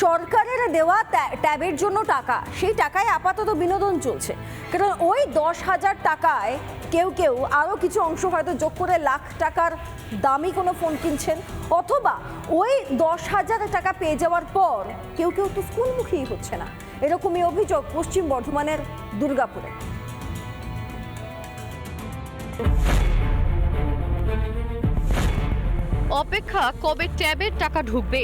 সরকারের দেওয়া ট্যাবের জন্য টাকা। সেই টাকায় আপাতত বিনোদন চলছে। কারণ ওই দশ হাজার টাকায় কেউ কেউ আরও কিছু অংশ হয়তো যোগ করে লাখ টাকার দামি কোনো ফোন কিনছেন। অথবা ওই দশ হাজার টাকা পেয়ে যাওয়ার পর কেউ কেউ তো স্কুলমুখী হচ্ছে না। এরকমই অভিযোগ পশ্চিম বর্ধমানের দুর্গাপুরে। অপেক্ষা কবে ট্যাবের টাকা ঢুকবে?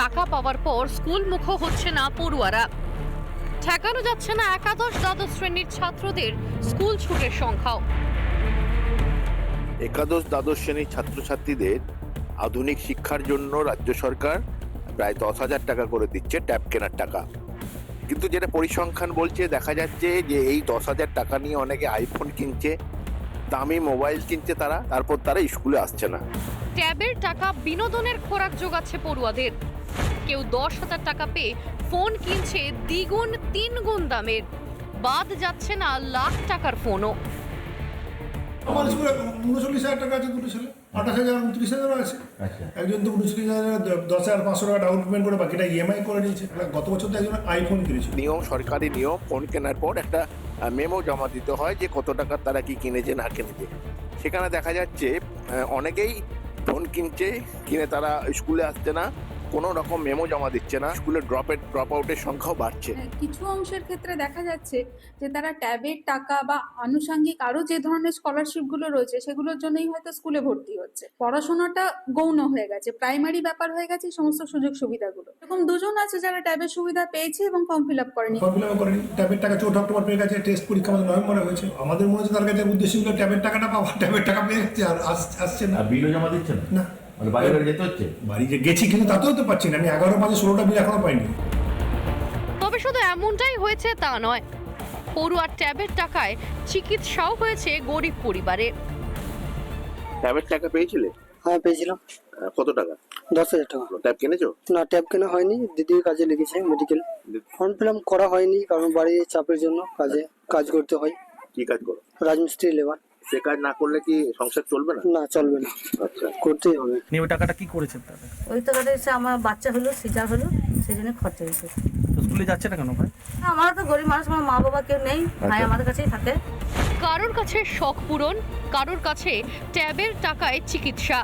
টাকা পাওয়ার পর স্কুল মুখ হচ্ছে না পড়ুয়ারা। ঠেকানো যাচ্ছে না একাদশ দ্বাদশ শ্রেণির ছাত্রদের স্কুল ছুটের সংখ্যাও। একাদশ দ্বাদশ শ্রেণির ছাত্রছাত্রীদের আধুনিক শিক্ষার জন্য রাজ্য সরকার প্রায় দশ হাজার টাকা করে দিচ্ছে ট্যাব কেনার টাকা। কিন্তু যেটা পরিসংখ্যান বলছে দেখা যাচ্ছে যে এই দশ হাজার টাকা নিয়ে অনেকে আইফোন কিনছে দামি মোবাইল কিনছে তারা তারপর তারা স্কুলে আসছে না। ট্যাবের টাকা বিনোদনের খোরাক যোগাচ্ছে পড়ুয়াদের। কেউ দশ হাজার টাকা পেয়ে ফোন কিনছে দ্বিগুণ তিন গুণ দামের। বাদ যাচ্ছে না লাখ টাকার ফোনও। আমার স্কুলে উনচল্লিশ হাজার টাকা আছে দুটো ছেলে। আঠাশ হাজার উনত্রিশ হাজারও আছে। একজন তো উনচল্লিশ হাজার দশ হাজার পাঁচশো টাকা ডাউন পেমেন্ট করে বাকিটা ইএমআই করে নিয়েছে। গত বছর তো একজন আইফোন নিয়ম সরকারি নিয়ম ফোন কেনার পর একটা মেমো জমা দিতে হয় যে কত টাকার তারা কি কিনেছে না কিনেছে। সেখানে দেখা যাচ্ছে অনেকেই ফোন কিনছে কিনে তারা স্কুলে আসছে না। কোনো রকম মেমো জমা দিচ্ছে না। স্কুলে ড্রপের ড্রপ আউটের সংখ্যাও বাড়ছে। হ্যাঁ, কিছু অংশের ক্ষেত্রে দেখা যাচ্ছে যে তারা ট্যাবের টাকা বা আনুষঙ্গিক আরও যে ধরনের স্কলারশিপগুলো রয়েছে সেগুলোর জন্যই হয়তো স্কুলে ভর্তি হচ্ছে। পড়াশোনাটা গৌণ হয়ে গেছে প্রাইমারি ব্যাপার হয়ে গেছে এই সমস্ত সুযোগ সুবিধাগুলো। এরকম দুজন আছে যারা ট্যাবের সুবিধা পেয়েছে এবং ফর্ম ফিল আপ করেনি। ফর্ম ফিল আপ করেনি ট্যাবের টাকা চৌঠা অক্টোবর পেয়ে গেছে টেস্ট পরীক্ষা আমাদের নভেম্বরে হয়েছে। আমাদের মনে হচ্ছে তার কাছে উদ্দেশ্য ছিল ট্যাবের টাকাটা পাওয়া ট্যাবের টাকা পেয়ে গেছে আর আসছে না। বিলও জমা দিচ্ছেন না। মানে বাইরে বাইরে যেতে হচ্ছে? বাড়িতে গেছি কিন্তু তাতেও তো পাচ্ছি না। আমি এগারো পাঁচে ষোলোটা বিল এখনও পাইনি। তবে শুধু এমনটাই হয়েছে তা নয়। পড়ুয়ার ট্যাবের টাকায় চিকিৎসাও হয়েছে গরিব পরিবারে। ট্যাবের টাকা পেয়েছিলে? হ্যাঁ পেয়েছিলাম। কত টাকা? দশ হাজার টাকা। ট্যাব কিনেছো? না ট্যাব কেনা হয়নি। দিদির কাজে লেগেছে মেডিকেল ফর্ম ফিল আপ করা হয়নি কারণ বাড়ির চাপের জন্য কাজে কাজ করতে হয়। কি কাজ করো? রাজমিস্ত্রি লেবার সে কাজ না করলে কি সংসার চলবে না? না চলবে না। আচ্ছা। করতেই হবে। নিয়ে ওই টাকাটা কি করেছেন তাহলে? ওই টাকাটা এসে আমার বাচ্চা হলো সিজার হলো সেই জন্য খরচা হয়েছে। তো স্কুলে যাচ্ছে না কেন ভাই? আমারও তো গরিব মানুষ আমার মা বাবা কেউ নেই ভাই আমাদের কাছেই থাকে। কারোর কাছে শখ পূরণ কারোর কাছে ট্যাবের টাকায় চিকিৎসা।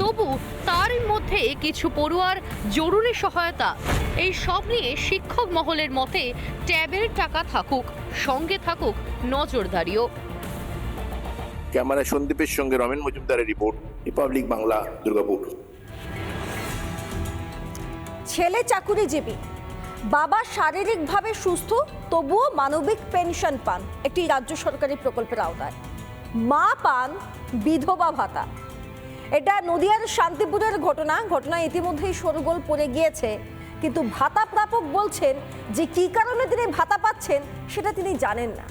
তবু তারই মধ্যে কিছু পড়ুয়ার জরুরি সহায়তা। এই সব নিয়ে শিক্ষক মহলের মতে ট্যাবের টাকা থাকুক সঙ্গে থাকুক নজরদারিও। ক্যামেরা সন্দীপের সঙ্গে রমেন মজুমদারের রিপোর্ট, রিপাবলিক বাংলা, দুর্গাপুর। ছেলে চাকুরিজীবী, বাবা শারীরিকভাবে সুস্থ, তবুও মানবিক পেনশন পান, একটি রাজ্য সরকারি প্রকল্পের আওতায়। মা পান বিধবা ভাতা। এটা নদিয়ার শান্তিপুরের ঘটনা ঘটনা ইতিমধ্যেই সরগোল পড়ে গিয়েছে। কিন্তু ভাতা প্রাপক বলছেন যে কী কারণে তিনি ভাতা পাচ্ছেন, সেটা তিনি জানেন না।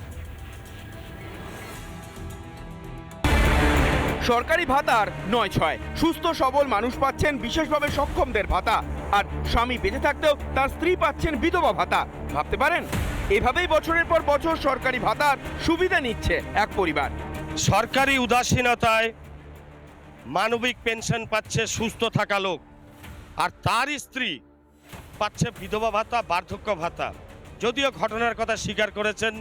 সরকারি ভাতার নয় ছয়। সুস্থ, সবল মানুষ পাচ্ছেন বিশেষভাবে সক্ষমদের ভাতা। আর স্বামী বেঁচে থাকতেও তার স্ত্রী পাচ্ছেন বিধবা ভাতা। ভাবতে পারেন? এভাবেই বছরের পর বছর সরকারি ভাতার সুবিধা নিচ্ছে এক পরিবার। সরকারি উদাসীনতায় মানবিক পেনশন পাচ্ছে সুস্থ থাকা লোক। আর তার স্ত্রী পাচ্ছে বিধবা ভাতা, বার্ধক্য ভাতা। যদিও ঘটনার কথা স্বীকার করেছেন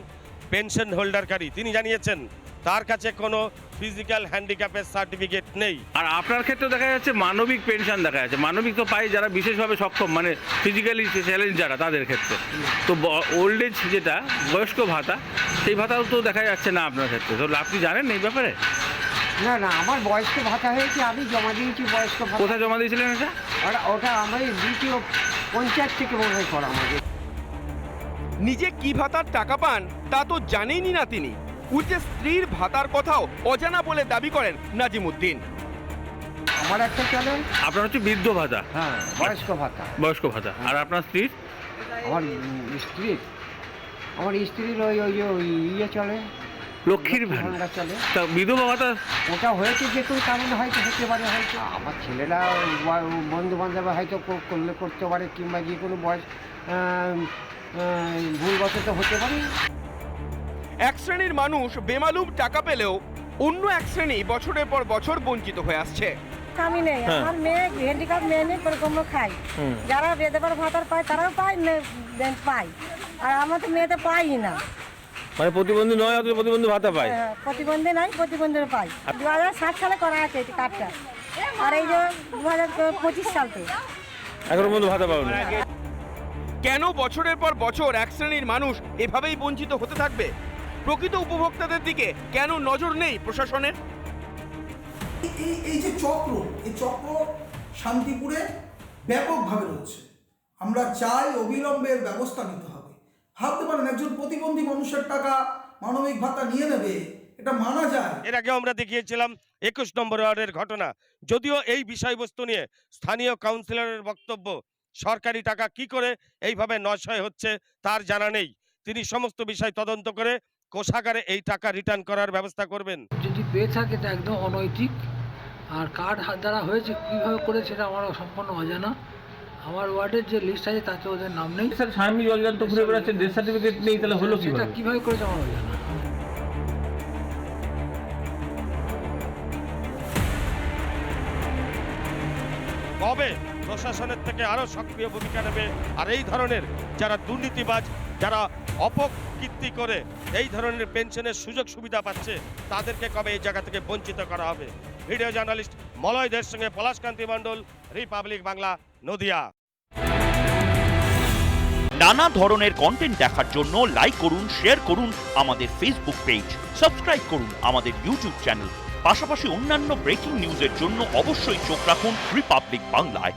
পেনশন হোল্ডারকারী, তিনি জানিয়েছেন, তার কাছে কোনো ফিজিক্যাল হ্যান্ডিক্যাপের সার্টিফিকেট নেই। আর আপনার ক্ষেত্রে দেখা যাচ্ছে মানবিক পেনশন দেখা যাচ্ছে। মানবিক তো পাই যারা বিশেষভাবে সক্ষম মানে ফিজিক্যালি চ্যালেঞ্জ যারা তাদের ক্ষেত্রে। তো ওল্ড এজ যেটা বয়স্ক ভাতা সেই ভাতাও তো দেখা যাচ্ছে না আপনার ক্ষেত্রে। তো আপনি জানেন এই ব্যাপারে? না না আমার বয়স্ক ভাতা হয়েছে আমি জমা দিয়েছি বয়স্ক ভাতা। কোথায় জমা দিয়েছিলেন এটা? ওটা ওটা আমার দ্বিতীয় পঞ্চায়েত থেকে মনে হয় করা আমাদের। নিজে কি ভাতার টাকা পান তা তো জানেনই না তিনি। উল্টে স্ত্রীর ভাতার কথাও অজানা বলে দাবি করেন নাজিমুদ্দিন। আমার একটা চলে আপনার হচ্ছে বৃদ্ধ ভাতা। হ্যাঁ বয়স্ক ভাতা। বয়স্ক ভাতা। আর আপনার স্ত্রীর? আমার স্ত্রীর? আমার স্ত্রীর ওই ওই যে ওই ইয়ে চলে। লক্ষ্মীর ভাণ্ডার চলে। তা বিধবা ভাতা? ওটা হয়েছে যে কোনো কারণে হয়তো হতে পারে হয়তো। আমার ছেলেরা বন্ধু বান্ধব হয়তো করলে করতে পারে কিংবা যে কোনো বয়স ভুলবশত হতে পারে। এক শ্রেণির মানুষ বেমালুম টাকা পেলেও অন্য এক শ্রেণি বছরের পর বছর বঞ্চিত হয়ে আসছে। আমি নেই। হ্যাঁ। আমার মেয়ে হ্যান্ডিক্যাপ মেয়ে নেই খাই। যারা বেদেবার ভাতার পায় তারাও পায় পায়। আর আমার তো মেয়েতে পাই না। মানে প্রতিবন্ধী নয় অথচ প্রতিবন্ধী ভাতা পায়। হ্যাঁ, প্রতিবন্ধী নাই প্রতিবন্ধীর পাই দু হাজার সাত সালে করা আছে এই কার্ডটা। আর এই যে দু হাজার পঁচিশ সাল তো। এখনও পর্যন্ত ভাতা পাবেন কেন বছরের পর বছর এক শ্রেণির মানুষ এভাবেই বঞ্চিত হতে থাকবে? প্রকৃত উপভোক্তাদের দিকে কেন নজর নেই প্রশাসনের? এই এই যে চক্র এই চক্র শান্তিপুরে ব্যাপকভাবে রয়েছে। আমরা চাই অবিলম্বের ব্যবস্থা নিতে হবে। ভাবতে পারেন একজন প্রতিবন্ধী মানুষের টাকা মানবিক ভাতা নিয়ে নেবে এটা মানা যায়। এর আগে আমরা দেখিয়েছিলাম একুশ নম্বর ওয়ার্ডের ঘটনা। যদিও এই বিষয়বস্তু নিয়ে স্থানীয় কাউন্সিলরের বক্তব্য সরকারি টাকা কি করে এইভাবে নশয় হচ্ছে তার জানা নেই। তিনি সমস্ত বিষয় তদন্ত করে কোষাগারে এই টাকা রিটার্ন করার ব্যবস্থা করবেন? যদি পেয়ে থাকে এটা একদম অনৈতিক। আর কার্ড হাত দ্বারা হয়েছে কীভাবে করে সেটা আমার সম্পূর্ণ অজানা। আমার ওয়ার্ডের যে লিস্ট আছে তাতে ওদের নাম নেই। স্যার স্বামী জলজান্ত ঘুরে বেড়াচ্ছে ডেথ সার্টিফিকেট নেই তাহলে হলো সেটা কীভাবে? কীভাবে করেছে আমার অজানা। কবে প্রশাসনের থেকে আরও সক্রিয় ভূমিকা নেবে আর এই ধরনের যারা দুর্নীতিবাজ যারা অপকীর্তি করে এই ধরনের পেনশনের সুযোগ সুবিধা পাচ্ছে, তাদেরকে কবে এই জায়গা থেকে বঞ্চিত করা হবে? ভিডিও জার্নালিস্ট মলয়দের সঙ্গে পলাশকান্তি মণ্ডল, রিপাবলিক বাংলা, নদিয়া। নানা ধরনের কন্টেন্ট দেখার জন্য লাইক করুন শেয়ার করুন আমাদের ফেসবুক পেজ সাবস্ক্রাইব করুন আমাদের ইউটিউব চ্যানেল পাশাপাশি অন্যান্য ব্রেকিং নিউজের জন্য অবশ্যই চোখ রাখুন রিপাবলিক বাংলায়